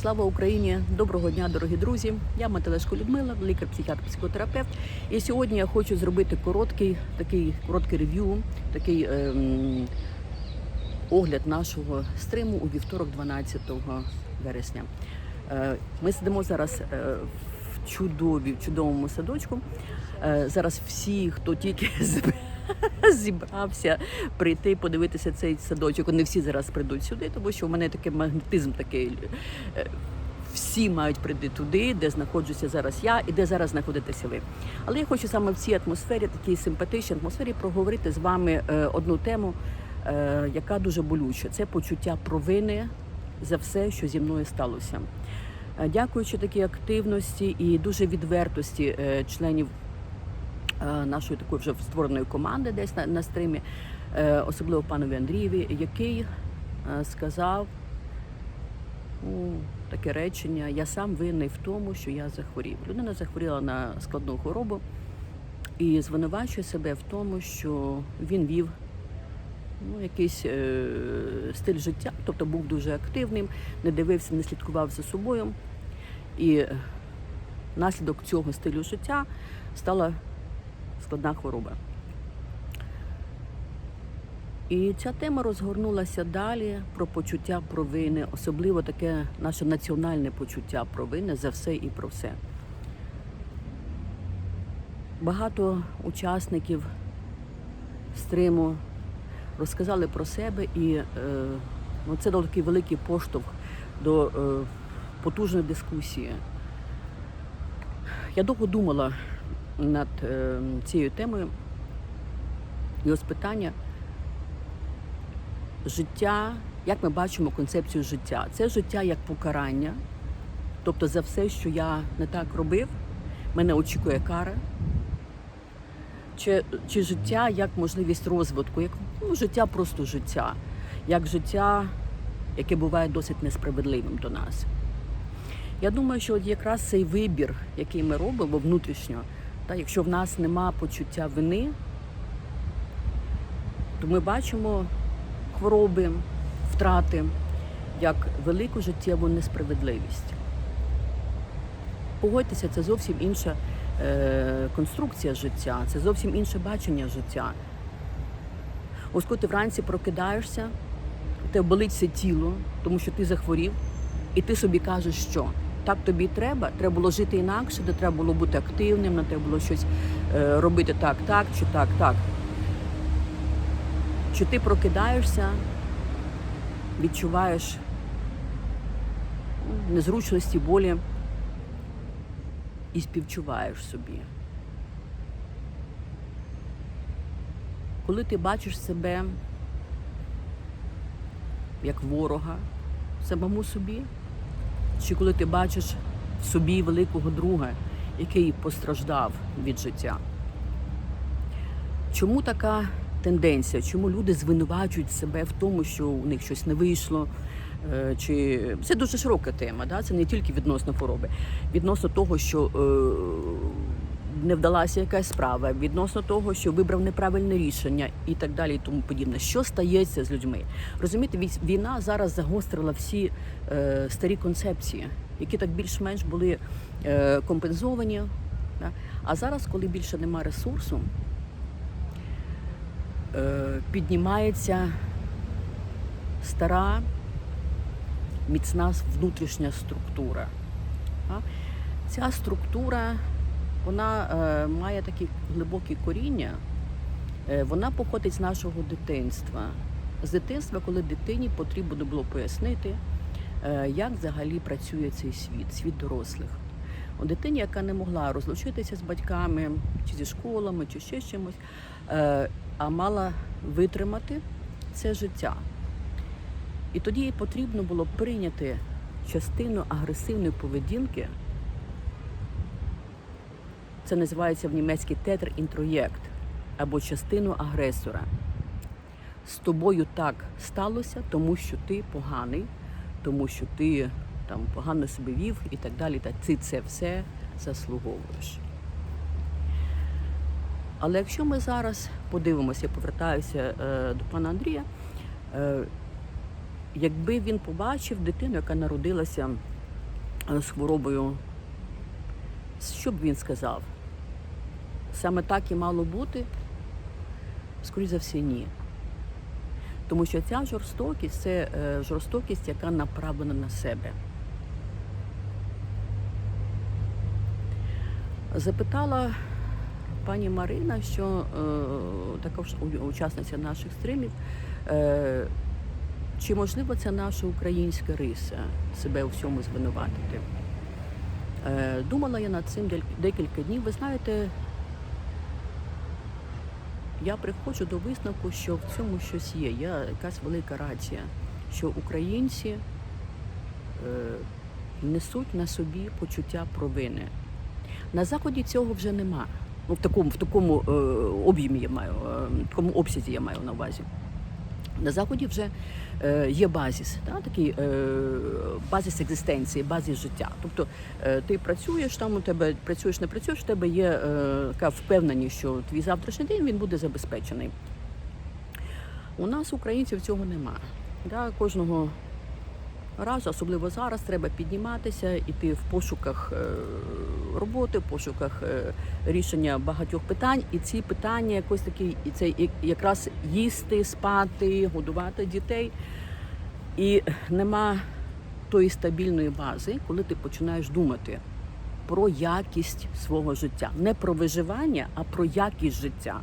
Слава Україні! Доброго дня, дорогі друзі! Я Мателешко Людмила, лікар-психіатр, психотерапевт. І сьогодні я хочу зробити короткий такий короткий рев'ю, такий ем, огляд нашого стриму у вівторок, 12 вересня. Е, ми сидимо зараз е, в чудові, в чудовому садочку. Е, зараз всі, хто тільки зібрався прийти, подивитися цей садочок. Вони всі зараз прийдуть сюди, тому що в мене такий магнетизм такий. е, Всі мають прийти туди, де знаходжуся зараз я і де зараз знаходитеся ви. Але я хочу саме в цій атмосфері, такій симпатичній атмосфері, проговорити з вами е, одну тему, е, яка дуже болюча. Це почуття провини за все, що зі мною сталося. Дякуючи такій активності і дуже відвертості членів нашої такої вже створеної команди, десь на, на стримі, е, особливо панові Андрієві, який е, сказав ну, таке речення: я сам винний в тому, що я захворів. Людина захворіла на складну хворобу і звинувачує себе в тому, що він вів ну, якийсь е, стиль життя, тобто був дуже активним, не дивився, не слідкував за собою. І наслідок цього стилю життя стала складна хвороба. І ця тема розгорнулася далі про почуття провини, особливо таке наше національне почуття провини за все і про все. Багато учасників стриму розказали про себе, і е, ну, це дав такий великий поштовх до е, потужної дискусії. Я довго думала над е, цією темою, і ось питання життя, як ми бачимо концепцію життя. Це життя як покарання, тобто за все, що я не так робив, мене очікує кара. Чи, чи життя як можливість розвитку, як ну, життя просто життя, як життя, яке буває досить несправедливим до нас. Я думаю, що от якраз цей вибір, який ми робимо внутрішньо, та якщо в нас нема почуття вини, то ми бачимо хвороби, втрати як велику життєву несправедливість. Погодьтеся, це зовсім інша е, конструкція життя, це зовсім інше бачення життя. Ось коли ти вранці прокидаєшся, у тебе болить все тіло, тому що ти захворів, і ти собі кажеш, що так тобі треба, треба було жити інакше, де треба було бути активним, не треба було щось е, робити так, так чи так, так. Чи ти прокидаєшся, відчуваєш незручності, болі і співчуваєш собі. Коли ти бачиш себе як ворога самому собі, чи коли ти бачиш в собі великого друга, який постраждав від життя. Чому така тенденція? Чому люди звинувачують себе в тому, що у них щось не вийшло? Е, Чи це дуже широка тема, да? це не тільки відносно хвороби, відносно того, що е, не вдалася якась справа, відносно того, що вибрав неправильне рішення і так далі, і тому подібне. Що стається з людьми? Розумієте, війна зараз загострила всі е, старі концепції, які так більш-менш були е, компенсовані. Да? А зараз, коли більше немає ресурсу, е, піднімається стара міцна внутрішня структура. А? Ця структура вона е, має такі глибокі коріння, Е, вона походить з нашого дитинства. З дитинства, коли дитині потрібно було пояснити, е, як взагалі працює цей світ, світ дорослих. У дитині, яка не могла розлучитися з батьками, чи зі школами, чи ще чимось, е, а мала витримати це життя. І тоді їй потрібно було прийняти частину агресивної поведінки. Це називається в німецькій тетр інтроєкт або частину агресора. З тобою так сталося, тому що ти поганий, тому що ти там погано себе вів і так далі. Та ти це все заслуговуєш. Але якщо ми зараз подивимося, я повертаюся е, до пана Андрія, е, якби він побачив дитину, яка народилася е, з хворобою. Що б він сказав? Саме так і мало бути? Скоріше за все, ні. Тому що ця жорстокість це е, жорстокість, яка направлена на себе. Запитала пані Марина, що е, також учасниця наших стримів, е, чи можливо це наша українська риса себе у всьому звинуватити? Думала я над цим декілька днів. Ви знаєте, я приходжу до висновку, що в цьому щось є. Я якась велика рація, що українці е, несуть на собі почуття провини. На заході цього вже нема. Ну, в такому, в такому е, об'ємі я маю, е, в такому обсязі я маю на увазі. На заході вже е, є базіс, та, такий е, базіс екзистенції, базіс життя. Тобто е, ти працюєш там, у тебе працюєш, не працюєш, у тебе є така впевненість, що твій завтрашній день він буде забезпечений. У нас, українців, цього нема. Да, кожного разу, особливо зараз, треба підніматися, іти в пошуках роботи, в пошуках е, рішення багатьох питань. І ці питання якось такі, і це якраз їсти, спати, годувати дітей. І нема тої стабільної бази, коли ти починаєш думати про якість свого життя. Не про виживання, а про якість життя.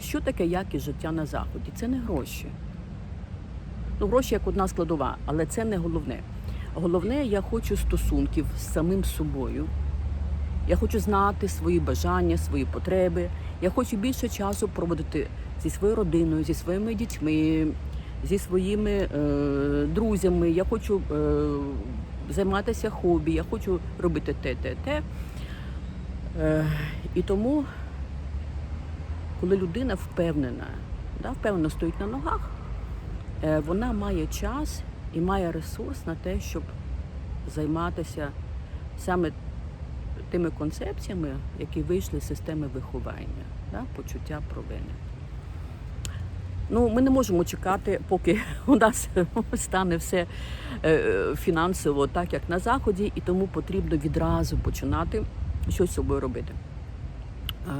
Що таке якість життя на заході? Це не гроші. Ну, гроші як одна складова, але це не головне. Головне, я хочу стосунків з самим собою. Я хочу знати свої бажання, свої потреби. Я хочу більше часу проводити зі своєю родиною, зі своїми дітьми, зі своїми е, друзями. Я хочу е, займатися хобі, я хочу робити те, те, те. Е, і тому, коли людина впевнена, да, впевнено стоїть на ногах, е, вона має час і має ресурс на те, щоб займатися саме тими концепціями, які вийшли з системи виховання, да, почуття провини. Ну, ми не можемо чекати, поки у нас стане все е, фінансово так, як на заході, і тому потрібно відразу починати щось з собою робити. Е,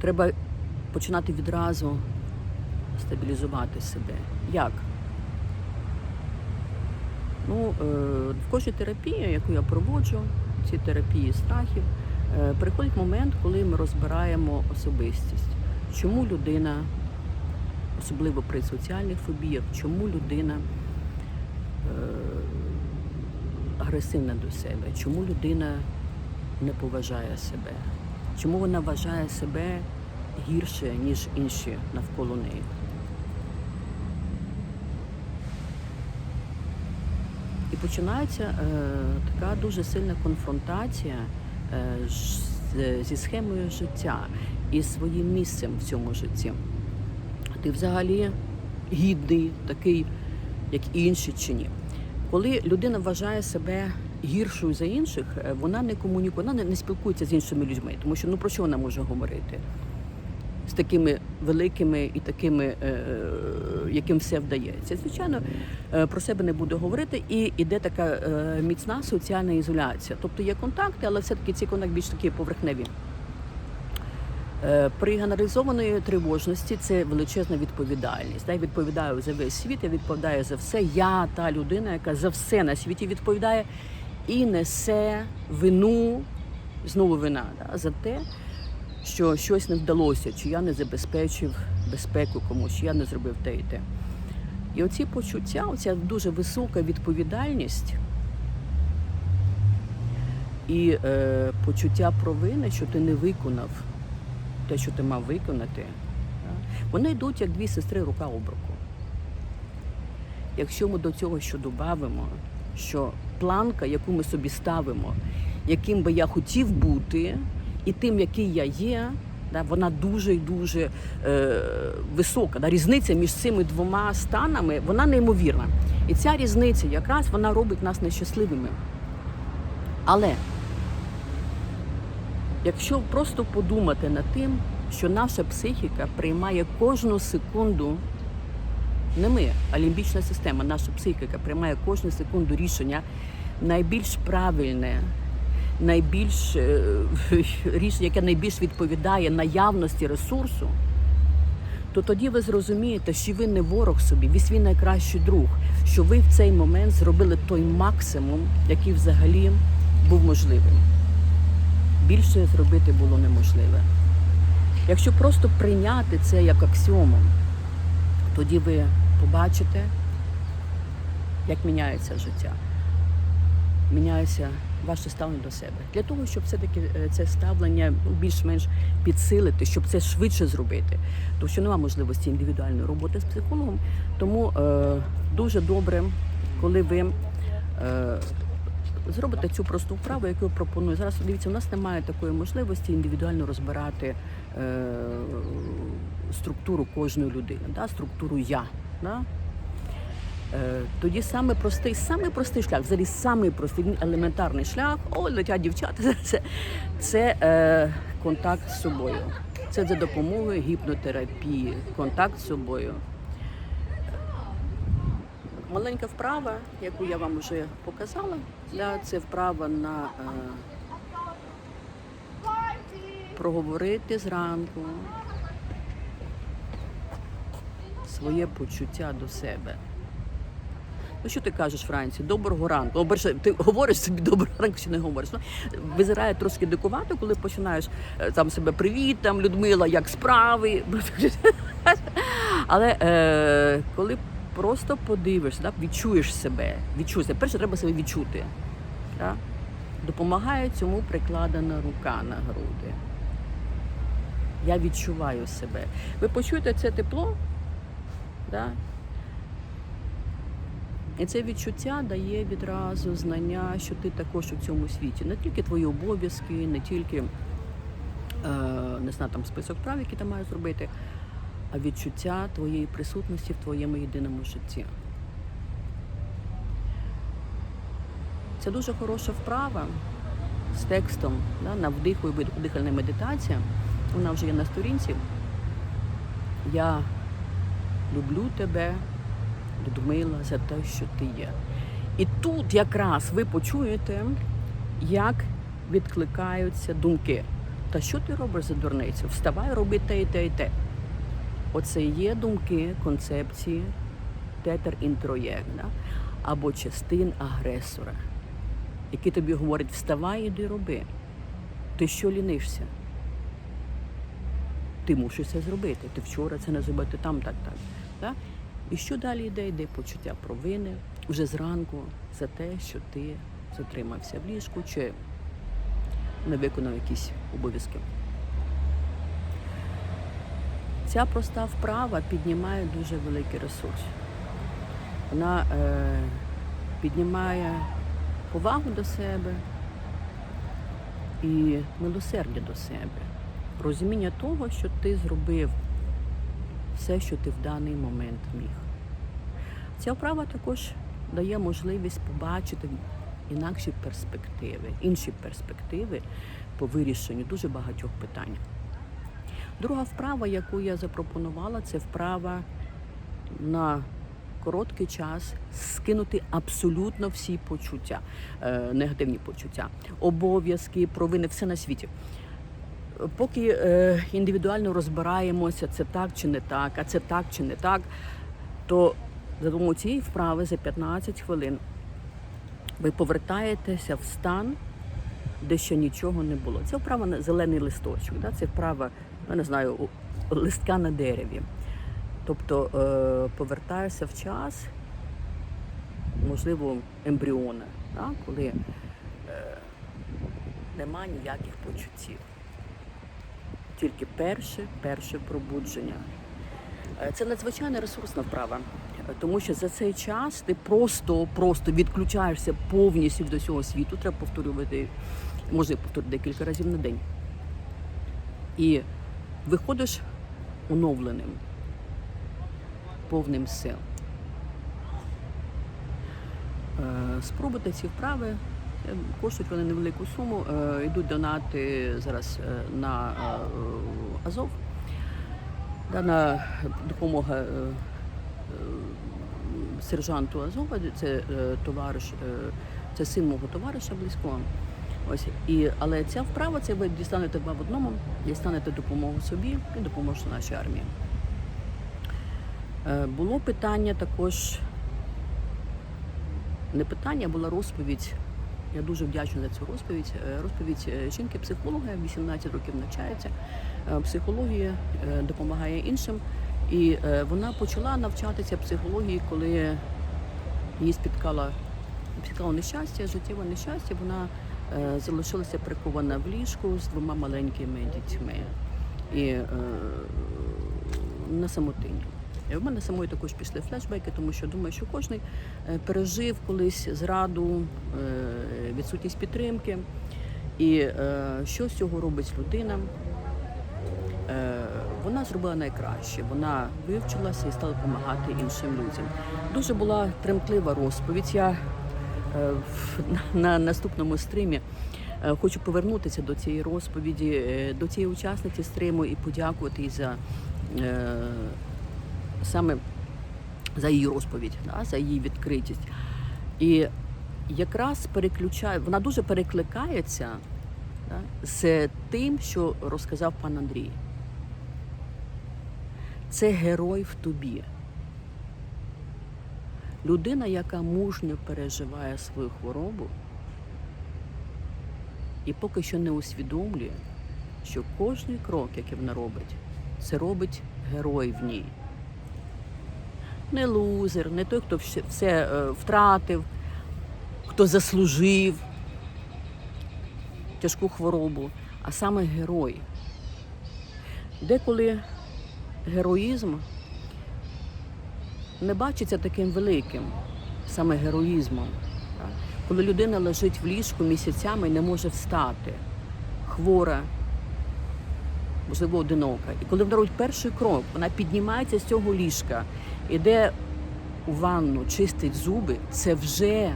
Треба починати відразу стабілізувати себе. Як? Ну, е, в кожній терапії, яку я проводжу, ці терапії страхів, е, приходить момент, коли ми розбираємо особистість. Чому людина, особливо при соціальних фобіях, чому людина е, агресивна до себе, чому людина не поважає себе, чому вона вважає себе гірше, ніж інші навколо неї. І починається е, така дуже сильна конфронтація е, з, зі схемою життя і своїм місцем в цьому житті. Ти взагалі гідний, такий, як інші чи ні. Коли людина вважає себе гіршою за інших, е, вона не комунікує, вона не, не спілкується з іншими людьми, тому що ну про що вона може говорити? З такими великими і такими, е, яким все вдається. Звичайно, е, про себе не буде говорити, і іде така е, міцна соціальна ізоляція. Тобто є контакти, але все-таки ці контакти більш такі поверхневі. При генералізованої тривожності це величезна відповідальність. Я відповідаю за весь світ, я відповідаю за все. Я та людина, яка за все на світі відповідає і несе вину, знову вина да, за те, що щось не вдалося, чи я не забезпечив безпеку комусь, чи я не зробив те і те. І оці почуття, оця дуже висока відповідальність і е, почуття провини, що ти не виконав те, що ти мав виконати, вони йдуть як дві сестри рука об руку. Якщо ми до цього що додамо, що планка, яку ми собі ставимо, яким би я хотів бути, і тим, який я є, да, вона дуже і дуже е, висока. Да, різниця між цими двома станами вона неймовірна. І ця різниця якраз вона робить нас нещасливими. Але якщо просто подумати над тим, що наша психіка приймає кожну секунду Не ми, а лімбічна система, наша психіка приймає кожну секунду рішення найбільш правильне, найбільш е, рішення, яке найбільш відповідає наявності ресурсу, то тоді ви зрозумієте, що ви не ворог собі, ви свій найкращий друг, що ви в цей момент зробили той максимум, який взагалі був можливим. Більше зробити було неможливе. Якщо просто прийняти це як аксіому, тоді ви побачите, як міняється життя. Міняється ваше ставлення до себе. Для того, щоб все-таки е, це ставлення більш-менш підсилити, щоб це швидше зробити. Тому що немає можливості індивідуальної роботи з психологом. Тому е, дуже добре, коли ви е, зробите цю просту вправу, яку я пропоную. Зараз дивіться, у нас немає такої можливості індивідуально розбирати е, структуру кожної людини, да? структуру я. Да? Е, Тоді саме простий, саме простий шлях, взагалі самий простий елементарний шлях. О, летять дівчата. Це, це е, контакт з собою. Це за допомогою гіпнотерапії, контакт з собою. Маленька вправа, яку я вам вже показала, да, це вправа на е, проговорити зранку своє почуття до себе. Ну що ти кажеш, Франці? Доброго ранку. О, перше, ти говориш собі доброго ранку чи не говориш. Ну, визирає трошки дикувато, коли починаєш е, там себе привіт, там Людмила, як справи. Але е, коли просто подивишся, так, відчуєш себе, відчуєш себе. Перше треба себе відчути. Так? Допомагає цьому прикладена рука на груди. Я відчуваю себе. Ви почуєте це тепло? Да? І це відчуття дає відразу знання, що ти також у цьому світі. Не тільки твої обов'язки, не тільки е, не знаю, там список прав, які ти маєш зробити, а відчуття твоєї присутності в твоєму єдиному житті. Це дуже хороша вправа з текстом да, на вдиху і дихальна медитація. Вона вже є на сторінці. Я люблю тебе, Людмила, за те, що ти є. І тут якраз ви почуєте, як відкликаються думки. Та що ти робиш за дурницю? Вставай, роби те і те і те. Оце є думки, концепції тетер інтроєкт, або частин агресора, які тобі говорять, вставай, іди роби. Ти що лінишся? Ти мусиш це зробити. Ти вчора це не зробив, ти там так, так. Да? І що далі йде? Йде почуття провини вже зранку за те, що ти затримався в ліжку чи не виконав якісь обов'язки. Ця проста вправа піднімає дуже великий ресурс. Вона е, піднімає повагу до себе і милосердя до себе, розуміння того, що ти зробив все, що ти в даний момент міг. Ця вправа також дає можливість побачити інакші перспективи, інші перспективи по вирішенню дуже багатьох питань. Друга вправа, яку я запропонувала, це вправа на короткий час скинути абсолютно всі почуття, е, негативні почуття, обов'язки, провини, все на світі. Поки е, індивідуально розбираємося, це так чи не так, а це так чи не так, то за допомогою цієї вправи за 15 хвилин ви повертаєтеся в стан, де ще нічого не було. Це вправа на зелений листочок, да? це вправа, я не знаю, листка на дереві. Тобто е, повертаєшся в час, можливо, ембріона, да? коли е, нема ніяких почуттів. Тільки перше, перше пробудження. Е, Це надзвичайно ресурсна вправа, тому що за цей час ти просто, просто відключаєшся повністю до цього світу. Треба повторювати, можна повторити декілька разів на день. І виходиш оновленим, повним сил. Е, Спробуйте ці вправи. Коштують вони невелику суму. Е, Йдуть донати зараз е, на е, Азов. Дана допомога сержанту Азова, це товариш, це син мого товариша близького. Ось і але ця вправа це ви дістанете два в одному, дістанете допомогу собі і допоможете нашій армії. Було питання також. Не питання, а була розповідь. Я дуже вдячна за цю розповідь. Е, Розповідь е, жінки-психолога, 18 років навчається е, психології, е, допомагає іншим. І вона почала навчатися психології, коли її спіткала, спіткало нещастя, життєве нещастя. Вона залишилася прикована в ліжку з двома маленькими дітьми і на самотині. В мене самої також пішли флешбеки, тому що думаю, що кожен пережив колись зраду, е, відсутність підтримки. І е, що з цього робить людина? Е, Вона зробила найкраще. Вона вивчилася і стала допомагати іншим людям. Дуже була тремтлива розповідь. Я на наступному стримі хочу повернутися до цієї розповіді, до цієї учасниці стриму і подякувати їй за саме за її розповідь, да, за її відкритість. І якраз переключає, вона дуже перекликається да, з тим, що розказав пан Андрій. Це герой в тобі. Людина, яка мужньо переживає свою хворобу і поки що не усвідомлює, що кожний крок, який вона робить, це робить герой в ній. Не лузер, не той, хто все, е, втратив, хто заслужив тяжку хворобу, а саме герой. Деколи героїзм не бачиться таким великим, саме героїзмом. Коли людина лежить в ліжку місяцями і не може встати, хвора, можливо, одинока. І коли вона робить перший крок, вона піднімається з цього ліжка, іде у ванну, чистить зуби, це вже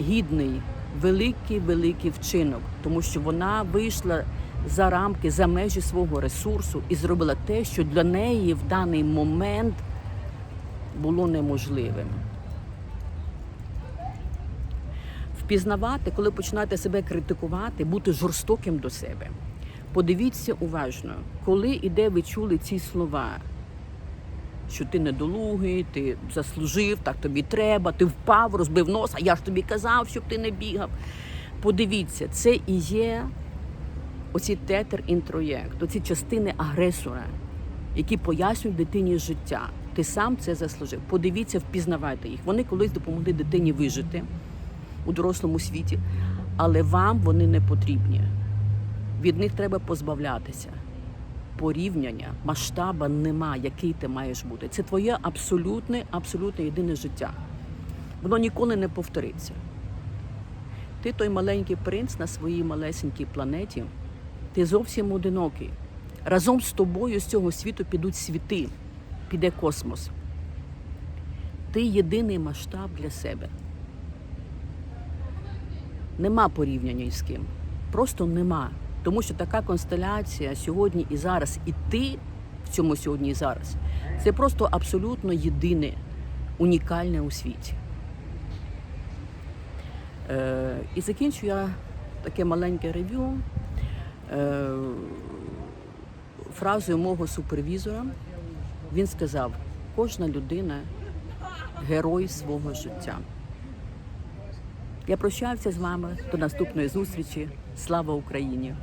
гідний, великий, великий вчинок, тому що вона вийшла за рамки, за межі свого ресурсу і зробила те, що для неї в даний момент було неможливим. Впізнавати, коли починаєте себе критикувати, бути жорстоким до себе. Подивіться уважно, коли і де ви чули ці слова, що ти недолугий, ти заслужив, так тобі треба, ти впав, розбив нос, а я ж тобі казав, щоб ти не бігав. Подивіться, це і є оці тетер інтроєкт, оці частини агресора, які пояснюють дитині життя. Ти сам це заслужив. Подивіться, впізнавайте їх. Вони колись допомогли дитині вижити у дорослому світі, але вам вони не потрібні. Від них треба позбавлятися. Порівняння, масштаба нема, який ти маєш бути. Це твоє абсолютне, абсолютне єдине життя. Воно ніколи не повториться. Ти той маленький принц на своїй малесенькій планеті, ти зовсім одинокий. Разом з тобою з цього світу підуть світи, піде космос. Ти єдиний масштаб для себе. Нема порівняння із ким. Просто нема. Тому що така констеляція сьогодні і зараз, і ти в цьому сьогодні і зараз, це просто абсолютно єдине, унікальне у світі. Е, і закінчу я таке маленьке рев'ю е, фразою мого супервізора. Він сказав: кожна людина герой свого життя. Я прощаюся з вами до наступної зустрічі. Слава Україні!